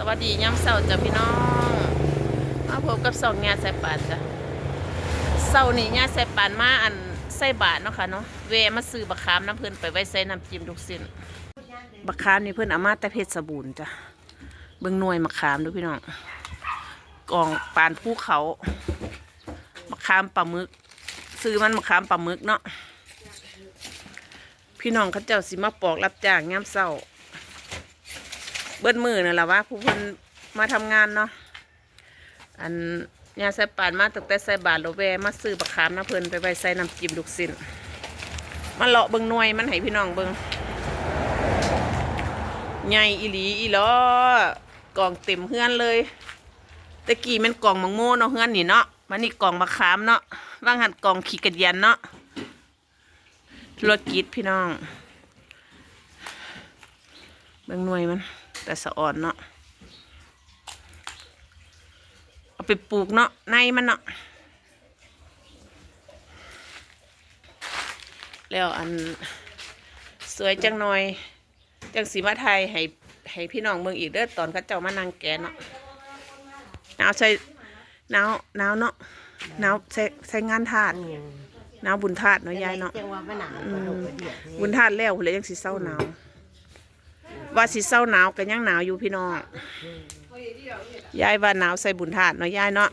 สวัสดีย้ำเสาร์จ้ะพี่น้อง มาพบกับสองงานใส่ปานจ้ะเสาร์นี้งานใส่ปานมาอันใส่บาทเนาะค่ะเนาะเวมาซื้อบักขามน้ำเพิ่อนไปไว้ใส่น้ำจิ้มทุกสิ้นบักขามนี่เพิ่อนเอามาแต่เพชรสบูรณ์จ้ะเบิ่งหน่วยมะขามดูพี่น้องกองปานภูเขามะขามปลาหมึก ซื้อมันมะขามปลาหมึกเนาะพี่น้องเขาเจ้าสิมาปอกรับจ้างยามเช้า เบิ้มือนั่นแหละว่าผู้คนมาทำงานเนาะอันยาใส่ปานมาตั้งแต่ใส่บาทโลแวมาซื้อบักขามนะเพิ่นไปไว้ใส่น้ำจิ้มลูกสิ้นมาเลาะเบิ่งหน่วยมันให้พี่น้องเบิ่งใหญ่อีหลีอีหลอกล่องเต็มเฮือนเลยตะกี้มันกล่องมังโม่เนาะเฮือนนี่เนาะมันนี่กล่องบักขามเนาะว่างหันกล่องขี้กระเดียนเนาะธุรกิจพี่น้องเบิ่งหน่วยมัน แต่สะอ่อนเนาะเอาไปปลูกเนาะในมันเนาะแล้วอันสวยจังหน่อย จังสีมาไทยให้ให้พี่น้องเมืองอีกเด้อตอนเขาเจ้ามานั่งแกะเนาะหนาวใส่หนาวหนาวเนาะหนาวใส่ใส่งานทาสหนาวบุญทาสเนาะยายเนาะจังว่ามันหนาวอืกว่ามดอกเดียวนี่บุญทาสแล้วเลยยังสิเศร้าหนาว ว่าสิเศร้าหนาวกันยังหนาวอยู่พี่น้องยายว่าหนาวใส่บุญทาสเนาะยายเนาะ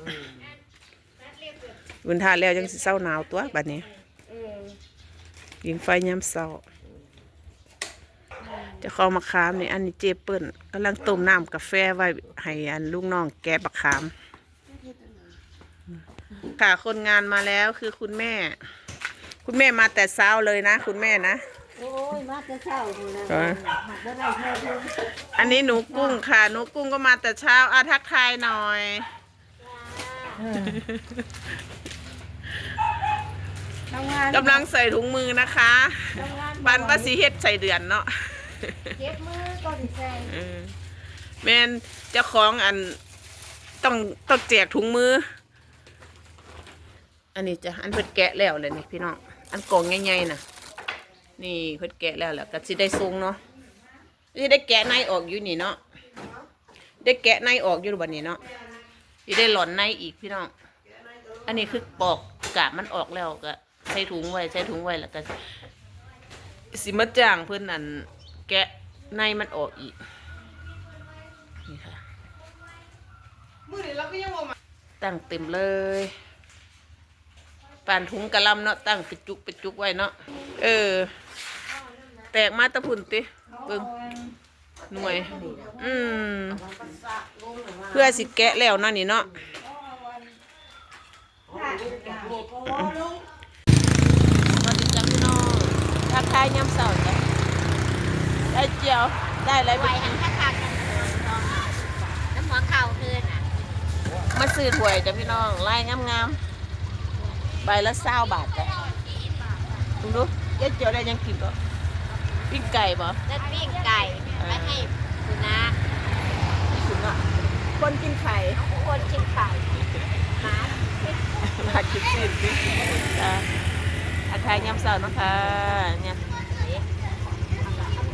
บุญทาสแล้วยังสิเศร้าหนาวตัวบัดนี้ยิงไฟย้ำเศร้าจะเข้ามาขามนี่อันนี้เจเปิ้ลกำลังต้มน้ำกาแฟไว้ให้อันลูกน้องแกะบักขามค่ะคนงานมาแล้วคือคุณแม่ คุณแม่มาแต่เช้าเลยนะ คุณแม่นะ โอ้ยมาแต่เช้าพุ่นนะเออหักบ่ได้แค่เดียวอันนี้หนูกุ้งค่ะ หนูกุ้งก็มาแต่เช้าอาทักทายหน่อยทำงานกำลังใส่ถุงมือนะคะทำงานบันปาสีเฮ็ดใส่เดือนเนาะเจ็บมือก่อนใส่เออแม่นเจ้าของอันต้องต้องแจกถุงมือ อันนี้จ้ะอันเพิ่นแกะแล้วเลยนี่พี่น้อง อันกล่องใหญ่ๆน่ะ นี่เพิ่นแกะแล้วแหละก็สิได้ทรงเนาะสิได้แกะในออกอยู่นี่เนาะได้แกะในออกอยู่บัดนี้เนาะสิได้หล่อนในอีกพี่น้องอันนี้คือปอกกาบมันออกแล้วก็ใส่ถุงไว้ใส่ถุงไว้แล้วก็สิมาจ้างเพื่อนนั่นแกะในมันออกอีกนี่ค่ะตั้งเต็มเลยปานถุงกระลำเนาะตั้งไปจุกไปจุกไว้เนาะเออ แตกมาแตะพุ่นติเบิ่งหน่วย อืม เพื่อสิแกะแล้วเนาะนี่เนาะสวัสดีจ้าพี่น้องทักทายยามเสาร์จ้ะได้เจียว ได้อะไรไหวไปหันคักคักกันน้ำหัวเข่าคืนอะมาซื้อถ้วยจ้ะพี่น้องลายงามๆใบละเศร้าบาทจ้ะดูดูยายเจียวได้ยังกินก็ ปิ้งไก่บ่แล้วปิ้งไก่ไปให้สุนัขถึงอะคนกินไข่คนกินไข่หมามาคิดสิสิจ้ะทักทายยามเสาร์เนาะคะเนี่ย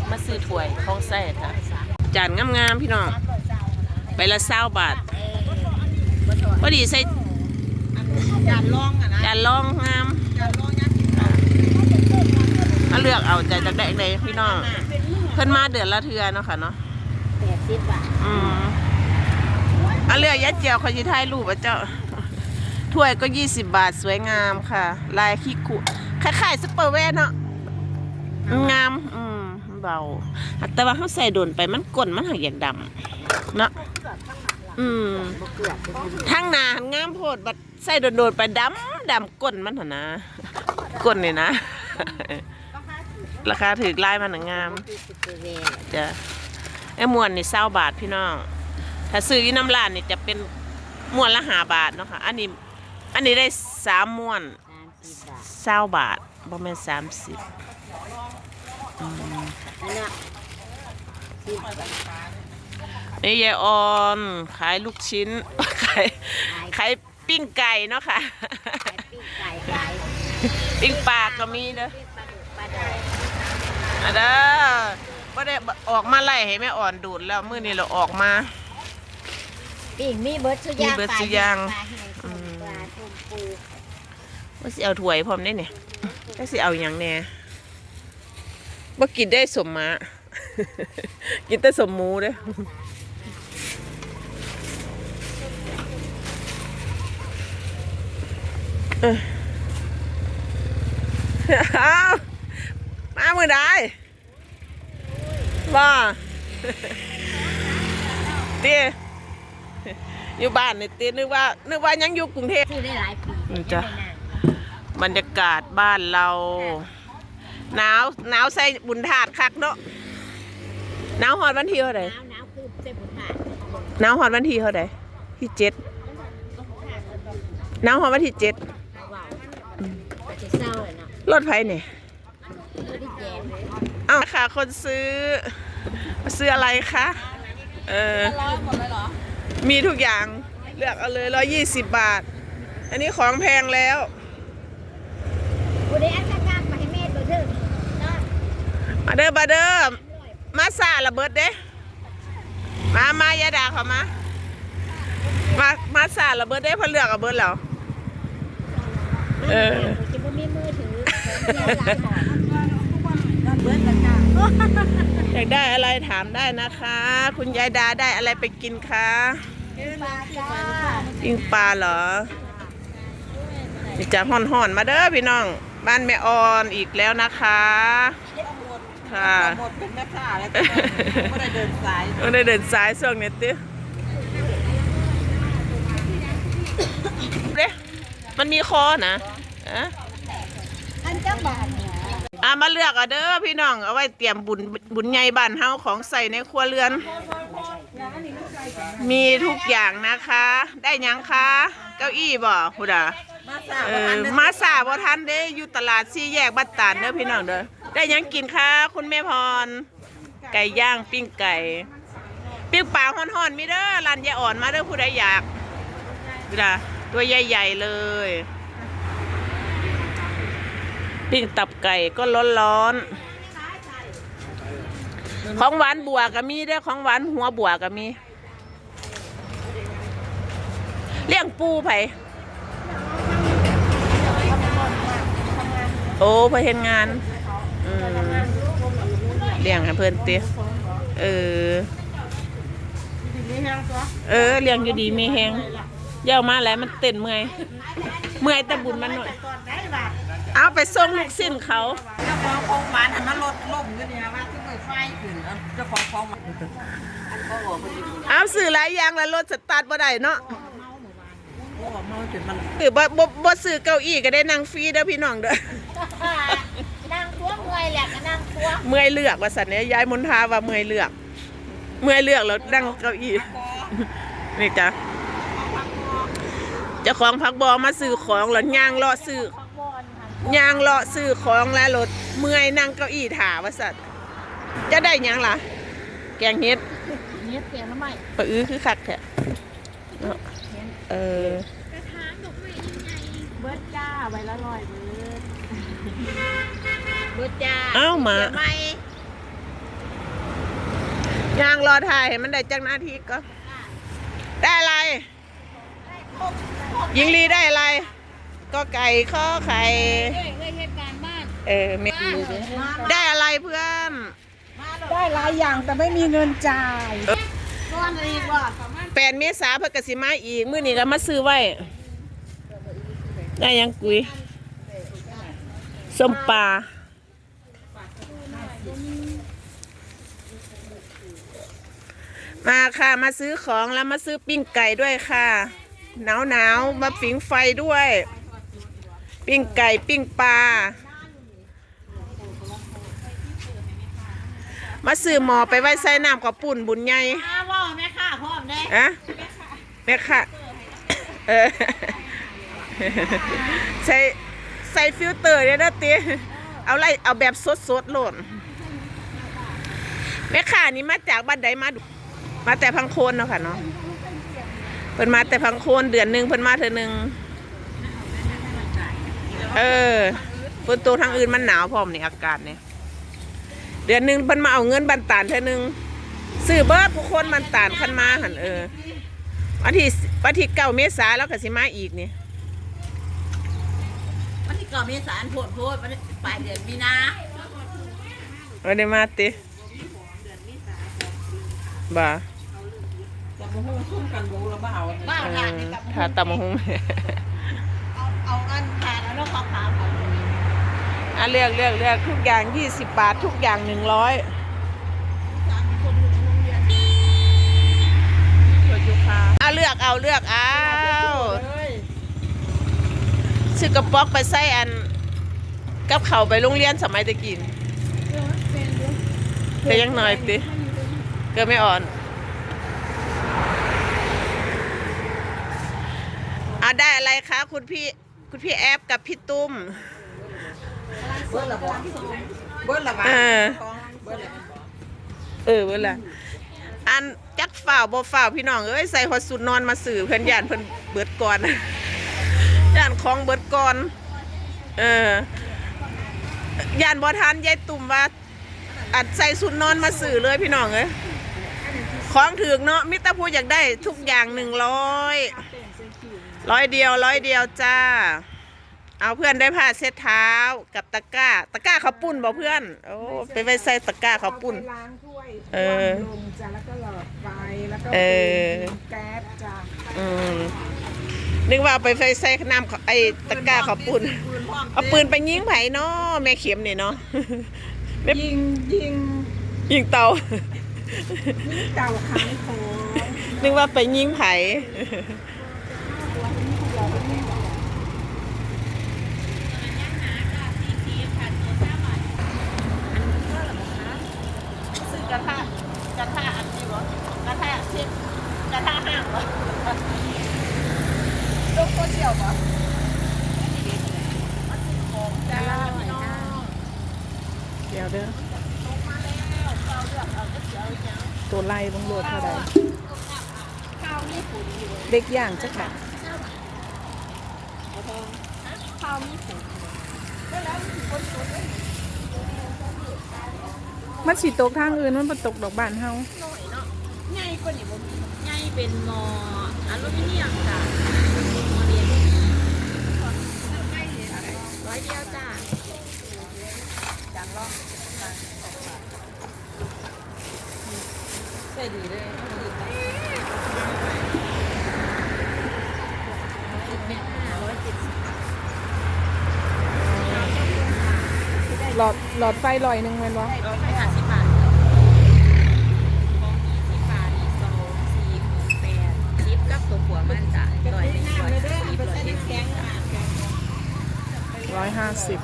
มาซื้อถ้วยของใส่ค่ะจานงามๆพี่น้องใบละเศร้าบาทพอดีใส่จานล่องอะนะจานรองงามจานล่องยัด มาเลือกเอาใจจากแดกเลยพี่น้องเพิ่นมาเดือนละเทือเนาะค่ะเนาะแปดสิบบาทอืมเอาเลือกยัดเจียวเขาจะถ่ายรูปอะเจ้าถ้วยก็ยี่สิบบาทสวยงามค่ะ ลายขี้คุคล้ายๆซุปเปอร์แวร์เนาะงาม อืมเบา แต่ว่าเขาใส่โดนไปมันก้นมันหักอย่างดำเนาะอืมบ่เกลือเป็นทั้งหนาหันงามโพดบัดใส่โดดๆไปดำดำก้นมันหนนะก้นเนี่ยนะ ราคาถือลายมันหนังงามคือสุดเวรจะไอ้มวนนี่เศร้าบาทพี่น้อง ถ้าซื้อที่น้ำร้านนี่จะเป็นมวนละหาบาทเนาะค่ะ อันนี้ อันนี้ได้สามมวนสามสิบบาทเศร้าบาทประมาณสามสิบอันน่ะสิบบาทนี่ยายออนขายลูกชิ้น ขายขายปิ้งไก่เนาะค่ะ ปิ้งไก่ขายปิ้งปลาก็มีเด้อ อยอะเด้อบ่ได้ออกมาไล่ให้แม่อ่อนดูดแล้วมื้อนี้เราออกมา ปิ่งมีเบิร์ดสุยางมีเบิดซุอย่าง ปลาแห้งอืมปลาต้มปูว่าสิเอาถ้วยพร้อมได้เนี่ยก็สิเอาอย่างแหน่บ่กินได้สมมา กินแต่สมหมูเด้อเอ้ยเอา มามือได้บ่เตี้ยอยู่บ้านเนี่ยเตี้ยนึกว่า นึกว่ายังอยู่กรุงเทพซื้อได้หลายปีอืมจ้ะบรรยากาศบ้านเราหนาวหนาวใส่บุญถาดคักเนาะหนาวหอดวันที่เท่าไหร่หนาวหนาวคือเส้นบุญผ่านหนาวหอดวันที่เท่าไหร่ที่เจ็ดหนาวหอดวันที่เจ็ดว้าวก็จะเศร้าเลยเนาะรถไฟเนี่ยไม่ได้แจมเอ้าค่ะคนซื้อ ซื้ออะไรคะเออร้อยหมดเลยเหรอมีทุกอย่างเลือกเอาเลยร้อยี่สิบบาท อันนี้ของแพงแล้ววันนี้อันจะกล้ามาให้แม่ตัวเถอะเนาะมาเด้อมาเด้อมาซาระเบิดเด้มามายาดาเขามามามาซาระเบิดเด้เพอเลือกระเบิดแล้วเออจะไม่มีมือถือของ เที่ยวร้านของเบิร์ดกันจ้าอยากได้อะไรถามได้นะคะ คุณยายดาได้อะไรไปกินคะปลาจ้าปิ้งปลาเหรอนี่จะห่อนห่อนๆมาเด้อพี่น้อง บ้านแม่ออนอีกแล้วนะคะ ค่ะ หมดเป็นแม่ค้าแล้วไม่ได้เดินสายต้องได้เดินสายช่วงนี้ติเด้มันมีคอนะอะอันเจ้าบาทเนี่ย อะมาเลือกเอาเด้อพี่น้องเอาไว้เตรียมบุญบุญใหญ่บ้านเฮาของใส่ในครัวเรือน มีทุกอย่างนะคะ ได้หยังคะเก้าอี้บ่พุดามาสาเออมาสาบ่ทันเด้อยู่ตลาดสี่แยกบัดตาลเด้อพี่น้องเด้อได้หยังกินคะคุณแม่พร ไก่ย่างปิ้งไก่ ปิ้งปลาห่อนๆมีเด้อร้านยายอ่อนมาเด้อผู้ใดอยากพุดาตัวใหญ่ๆเลย ปิ้งตับไก่ก็ร้อนๆของหวานบัวก็มีได้ของหวานหัวบัวก็มี เลี้ยงปูไผโอ้เพื่อเห็นงานเลี้ยงให้เพื่อนเตี้ยเออ เออเลี้ยงอยู่ดีมีแหงเย่ามาแล้วมันเต้นเมื่อย เมื่อยแต่บุญมันหน่อย เอาไปส่งลูกสิ้นเขาเจ้าของของหวานอันนั้นลดล่มอยู่เนี่ยว่าที่เปิดไฟขึ้นเอาเจ้าของของหวานก็บอกมันอยู่เอาสื่อหลายอย่างแล้วรถสตาร์ทบ่ได้เนาะก็บอกมันจนมันคือบ่บ่บ่ซื้อเก้าอี้ก็ได้นั่งฟรีเด้อพี่น้องเด้อนั่งทั่วเมื่อยแหละก็นั่งทั่วเมื่อยเลือกว่าสันเนี่ยยายมนทาว่าเมื่อยเลือก เมื่อยเลือกแล้วนั่งเก้าอี้นี่จ้ะเจ้าของพักบอมาซื้อของแล้วย่างเลาะซื้อพักบอลค่ะ ย่างเลาะซื้อของแล้วรถเมื่อยนั่งเก้าอี้ถาว่าสัตว์จะได้หยังล่ะ แกงเฮ็ดเนี่ยเสียงทำไมปะอื้อคือคักแท้เนาะเออเบิร์ดจ้าใบละร้อยเบิร์ดเบิร์ดจ้าเอ้ามาเดี๋ยวไม่ย่างรอถ่ายให้มันได้จักนาทีก็ ได้อะไรยิงลีได้อะไร ก็ไก่ข้อไข่เอ้ยเอ้ยเหตุการณ์บ้านเออไม่ได้อะไรเพื่อนได้หลายอย่างแต่ไม่มีเงินจ่ายก้อนอีกว่าแปดเมษาเพื่อกสิมาอีก มื้อนี้ก็มาซื้อไว้ ได้ยังกุยส้มปลามาค่ะมาซื้อของแล้วมาซื้อปิ้งไก่ด้วยค่ะ หนาวหนาวมาปิงไฟด้วย ปิ้งไก่ปิ้งปลา มาซื้อหมอไปไว้ใส่น้ำกับปุ่นบุญใหญ่อ้าวว่าแม่ค่ะพร้อมได้อะแม่ค่ะเออใส่ใส่ฟิลเตอร์เนี่ยนะตีเอาไรเอาแบบสดสดๆโหล่นแม่ค่ะนี่มาจากบ้านใดมาดูมาแต่พังโคนเนาะค่ะเนาะเพิ่นมาแต่พังโคนเดือนหนึ่งเพิ่นมาเธอหนึ่ง เออเพิ่นตัวทางอื่นมันหนาวพร้อมนี่อากาศเนี่ยเดือนหนึ่งเพิ่นมาเอาเงินบันตานเธอหนึ่งซื้อเบิร์ดผู้คนบันตานขันมาหันเออวันที่วันที่เก้าเมษาแล้วก็สิมาอีกนี่วันที่เก่าเมษายนโพดโพดวันปลายเดือนมีนาวันได้มาติบ่าจะมาหุ้มซุ่มกันบูแล้วบ้าบ้าเอค่ะอนี่กับทาตำมะฮุง เอาเอาอันทานแล้วน้ องขาวขาวอะเลือกเลือกเลือกทุกอย่าง20บาท ทุกอย่าง100สามคนอยู่โรงเรียอะเลือกเอาเลือกเอาซื้อกระป๋อกไปใส่อัน กับเขาไปโรงเรียนสมัยตะกินแต่ยังหน่อยติเก็ไม่อ่อนอะได้อะไรคะคุณพี่ คุณพี่แอฟกับพี่ตุ้มเบิ้ลละบ่เบิ้ลละบ่เออเบิ้ลละบ่เออเวลาอันจักฝ่าวบ่ฝ่าวพี่น้องเอ้ยใส่ฮอดสุดนอนมาสื่อเพิ่นย่านเพิ่นเบิดก่อนย่านของเบิดก่อน เออย่านบ่ทันยายตุ่มว่า อัดใส่สุดนอนมาสื่อเลยพี่น้องเอ้ยของถึกเนาะมิตรพูอยากได้ทุกอย่างหนึ่งร้อย ร้อยเดียวร้อยเดียวจ้า เอาเพื่อนได้ผ้าเช็ดเท้ากับตะกร้า ตะกร้าเขาวปุ้นบ่เพื่อน โอ้ไปไว้ใส่ตะกร้าเขาวปุ้นล้างถ้วยเออวางลมจ้ะแล้วก็หลอดไฟแล้วก็เออแก๊สจ้ะอืมนึกว่าเอาไปไฟใส่น้ำเขาไอ้ตะกร้าเขาวปุ้น ปืนพร้อมเอาปืนไปยิงไผเนาะแม่เข็มเนี่ยเนาะ ยิงยิงยิงเตา ยิงเต่าขายของนึกว่าไปยิงไผ ซื้อ กระทะกระทะอันนี้บ่กระทะช็ดกระทะห้างบ่ลูกโคเชียวบ่จ้าพี่น้องเดี๋ยวเด้อตัวไล่บังโหลดเท่าใดข้าวนี่ฝุ่นอยู่เด็กย่างจักบาทข้าวมีฝุ่น มันสิตกทางอื่นมันบ่ตกดอกบ้านเฮาน้อยเนาะใหญ่กว่านี่บ่มีใหญ่เป็นหม้ออลูมิเนียมจ้ะหม้อเรียนร้อยเดียวจ้าจังลองใส่ดีเลยสิบเมตรห้าร้อยเจ็ดสิบหลอดหลอดไฟลอยหนึ่งแมันวะร้อยห้าสิบ ร้อยห้าสิบ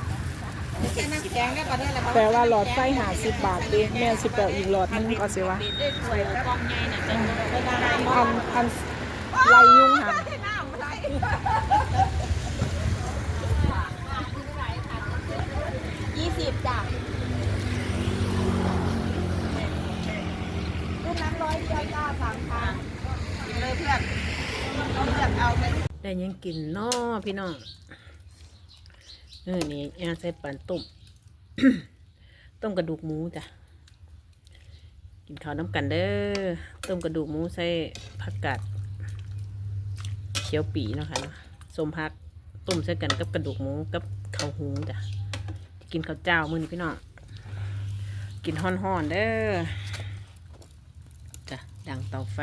แประเทศอะไรแต่ว่าหลอดไฟหาสิบบาทดิแม่สิบแปลอีกหลอดนึงก็สิวะได้ถ้วะอันอันไล่ยุ่งหันยี่สิบจ้ะลูกนั้นร้อยเดียวจ้าสามพันเลยเพื่อนเลือนเอาไปได้ยังกินนอพี่น้อง เออนี่ยาใส่ปันต้ม ต้มกระดูกหมูจ้ะ กินข้าวน้ำกันเด้อ ต้มกระดูกหมูใส่ผักกาดเขียวปีเนาะค่ะเนาะสมผักต้มใส่กันกับกระดูกหมูกับข้าวหุงจ้ะ กินข้าวเจ้ามื้อนี้พี่น้อง กินฮ้อนๆเด้อ จ้ะดังเตาไฟ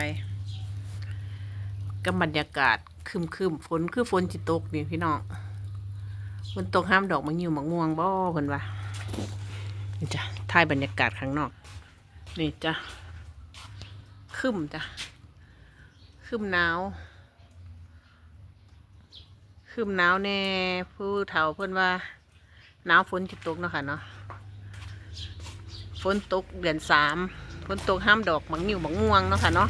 กับบรรยากาศคึมคึมๆฝนคือฝนจิตกนี่พี่น้อง ฝนตกห้ามดอกมะงิวมะม่วงบ่เพิ่นว่านี่จ้ะถ่ายบรรยากาศข้างนอก นี่จ้ะคึมจ้ะคึมหนาวคึมหนาวแน่ผู้เฒ่าเพิ่นว่าหนาวฝนจิตกเนาะค่ะเนาะฝนตกเดือนสามฝนตกห้ามดอกมะงิวมะม่วงเนาะค่ะเนาะ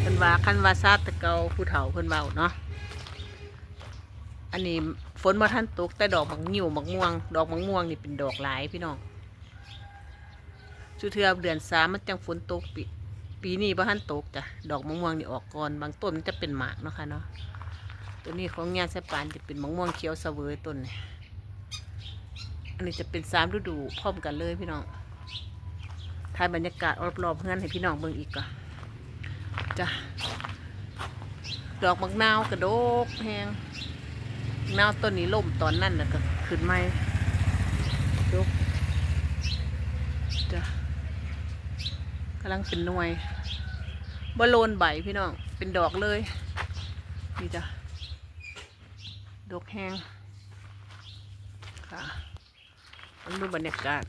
เพิ่นว่าคันว่าซาตะเกาผู้เฒ่าเพิ่นเว้าเนาะอันนี้ ฝนบ่ทันตก แต่ดอกบักงิ้วบักม่วง ดอกบักม่วงนี่เป็นดอกหลายพี่น้องสุเทือเดือนสามมันจังฝนตกปีปีนี้บ่ทันตกจ้ะดอกมะม่วงนี่ออกก่อน บางต้นมันจะเป็นหมากเนาะค่ะเนาะตัวนี้ของยาสปานจะเป็นมะม่วงเขียวเสวยต้นนี่อันนี้จะเป็นสามฤดูพร้อมกันเลยพี่น้องถ่ายบรรยากาศรอบๆเพื่อนให้พี่น้องเบิ่งอีกก่อนจ้ะดอกมะนาวกระโดกแหง มะนาวต้นนี้ล่มตอนนั้นน่ะก็ขึ้นไม่ดกจ้ะกำลังเป็นหน่วยบโลนใบพี่น้อง เป็นดอกเลย นี่จ้ะ ดอกแห้งค่ะมันดูบรรยากาศ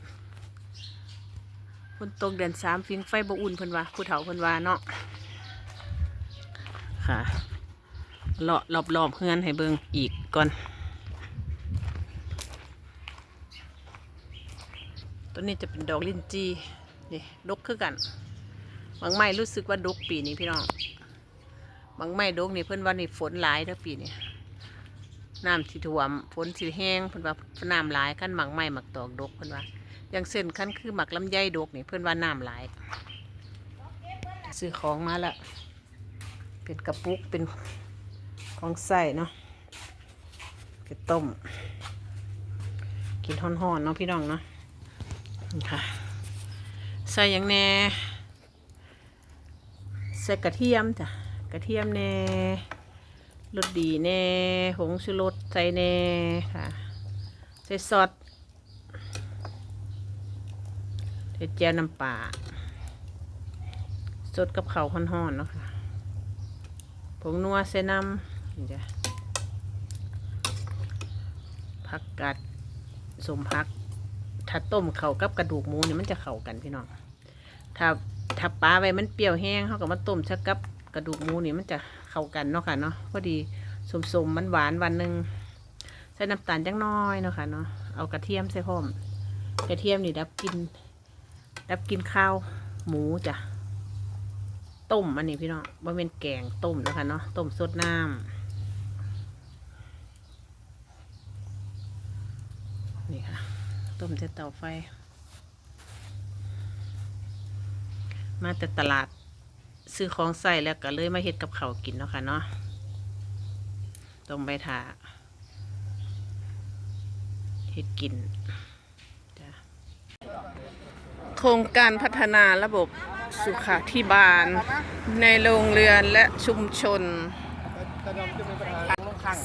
ฝนตกเดือนสามฟิงไฟบ่อุ่นเพิ่นว่าผู้เฒ่าเพิ่นว่าเนาะค่ะ เลาะรอบๆเฮือนให้เบิ่งอีกก่อน ตัวนี้จะเป็นดอกลิ้นจีนี่ดกคือกันบางไม้รู้สึกว่าดกปีนี้พี่น้องบางไม้ดกนี่เพิ่อนว่านี่ฝนหลายเด้อปีนี้น้ำสิท่วมฝนสิแห้งเพิ่นว่าน้ำหลายขั้นหมักไม้หมักตอกดกเพิ่นว่าอย่างเส้นขั้นคือหมักลำไยดกนี่เพิ่อนว่าน้ำหลายซื้อของมาล้วเป็นกระปุกเป็น ของใส่เนาะไปต้ม กินห่อนๆเนาะพี่น้องเนาะค่ะใส่อย่างแน่ใส่กระเทียมจ้ะกระเทียมแน่รสดีแน่ผงชูรสใส่แน่ค่ะ ใส่ซอสใส่เจียวน้ำปลาสดกับข้าวห่อนๆเนาะค่ะผงนัวเซน้ำ นี่จ้ะผักกัดสมพัก ถ้าต้มเข่ากับกระดูกหมูเนี่ยมันจะเข้ากันพี่น้อง ถ้าถ้าปลาไว้มันเปรี้ยวแห้งเขากับมาต้มชักกับกระดูกหมูนี่มันจะเข้ากันเนาะค่ะเนาะพอดีสมๆมมันหวานวันหนึ่งใส่น้ำตาลจังน้อยเนาะค่ะเนาะเอากระเทียมใส่พร้อม กระเทียมนี่ดับกิน ดับกินข้าวหมูจ้ะต้มอันนี้พี่น้องว่าเป็นแกงต้มนะคะเนาะต้มสดน้ำนี่ค่ะ ต้มจะเตาไฟ มาแต่ตลาด ซื้อของใส่แล้วก็เลยมาเฮ็ดกับเขาวกินเนาะค่ะเนาะต้มใบถาเฮ็ดกินโครงการพัฒนาระบบสุขาธิบาล ในโรงเรือนและชุมชน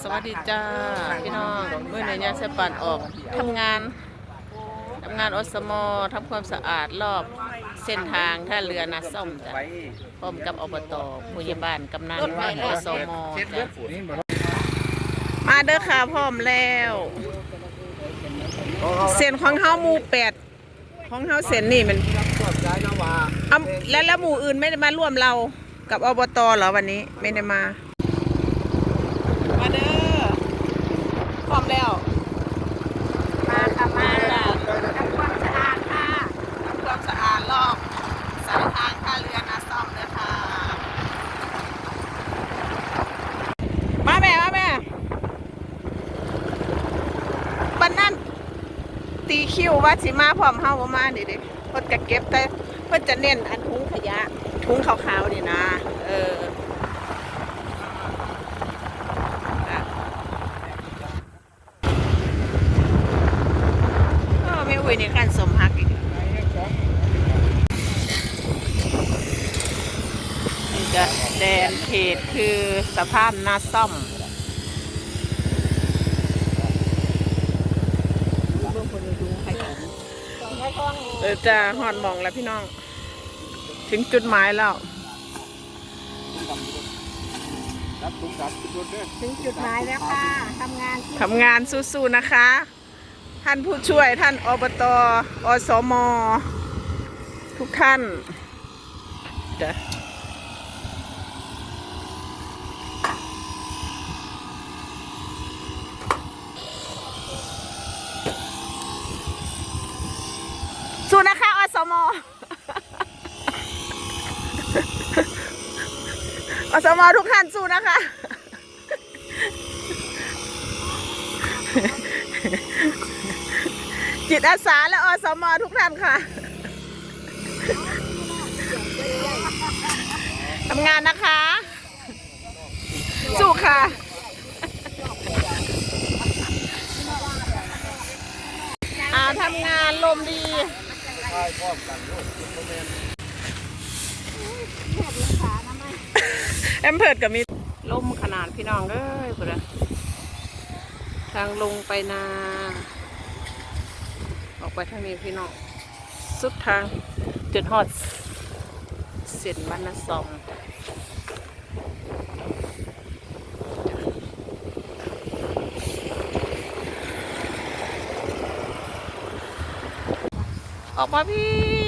สวัสดีจ้า พี่น้องเมื่อในยาเสปันออกทำงาน งานอสมทำความสะอาดรอบเส้นทางท่าเรือนาซ่อมจ้ะพร้อมกับอบตผู้ใหญ่บ้านกำนันอสมจ้ะมาเด้อค่ะพร้อมแล้ว เส้นของเฮาหมู่แปดของเฮาเส้นนี่มันเอาแล้วแล้วหมู่อื่นไม่ได้มาร่วมเรากับอบตเหรอวันนี้ไม่ได้มา มาเด้อพร้อมแล้ว มาค่ะมา จ้ะ ทำความสะอาดค่ะ ทำความสะอาดรอบสายทางท่าเรือนาซ่อมเลยค่ะ มาแม่มาแม่ปันนั่น ตีคิวว่าสิมาพร้อมเฮาบ่มาดิเด้เพิ่นก็เก็บแต่เพิ่นจะเน้นอันถุงขยะถุงขาวๆนี่นะ เอออะเออแม่อุ้ยนี่กันสมฮักอีกนี่จะแดนเขตคือสะพานนาซ่อม เออจะหอดหมองแล้วพี่น้อง ถึงจุดหมายแล้ว ถึงจุดหมายแล้วค่ะทำงานที่ทำงานสู้ๆนะคะ ท่านผู้ช่วยท่านอบตอสม ทุกท่านจ้ะสู้นะคะอสม อสมทุกท่านสู้นะคะ จิตอาสาและอสมทุกท่านค่ะทำงานนะคะ สู้ค่ะอาทำงานลมดีแอมเพิร์ดกับมีล่มขนาดพี่น้องเอ้ยพุ่นทางลงไปนา ออกไปทางนี้พี่น้อง สุดทางจุดฮอดเส้นบ้านนาซองออกมาพี่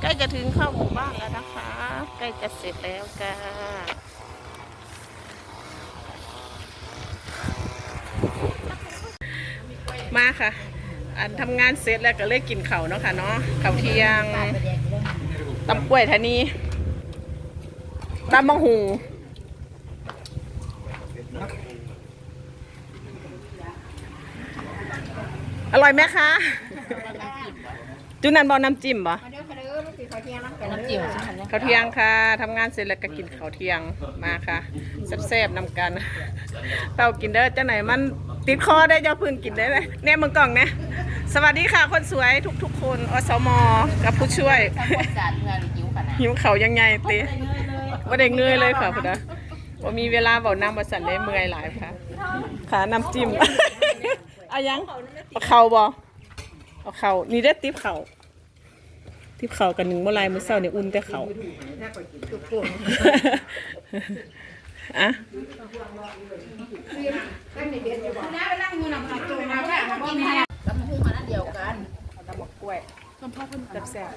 ใกล้จะถึงเข้าหมู่บ้านแล้วนะคะ ใกล้จะเสร็จแล้วจ้ามาค่ะ อันทำงานเสร็จแล้วก็เลยกินเข้าเนาะค่ะเนาะเข้าเที่ยงตำกล้วยทานีตำมะหูอร่อยไหมคะจุนันบอน้ำจิ้มบ่ เด้อมาเด้อมากินข้าวเที่ยงน้ำกันน้ำจิ้มสิคะเนี่ยข้าวเที่ยงค่ะทำงานเสร็จแล้วก็กินข้าวเที่ยงมาค่ะแซ่บๆนำกัน เต้ากินเด้อเจ้าไหนมันติดคอได้เจ้าพึ่งกินได้เลยเนี่ยมึงกล่องเนี่ยสวัสดีค่ะคนสวยทุกๆ คนอสมกับผู้ช่วยถ้าคนจานเพื่อนหิวขนาดหิวเขายังไงตีว่าได้เงยเลยค่ะพุ่นนะว่ามีเวลาเบาน้ำมาสั่นได้เมื่อยหลายค่ะขาน้ำจิ้มเอายังเอาเข่าบอเอาเข่านี่ได้อติ๊บเข่า ติ๊บเข่ากันหนึ่งเมื่อไรมื่อเช้าเนี่ยอุ่นแต่เข่าอะน้าไปนั่งอยู่น้ำผักจุ่มน้ำแค่มากินให้แล้วมันคือมานั่นเดียวกันตำบักกล้วยต้มพ่อเพิ่นแซ่บ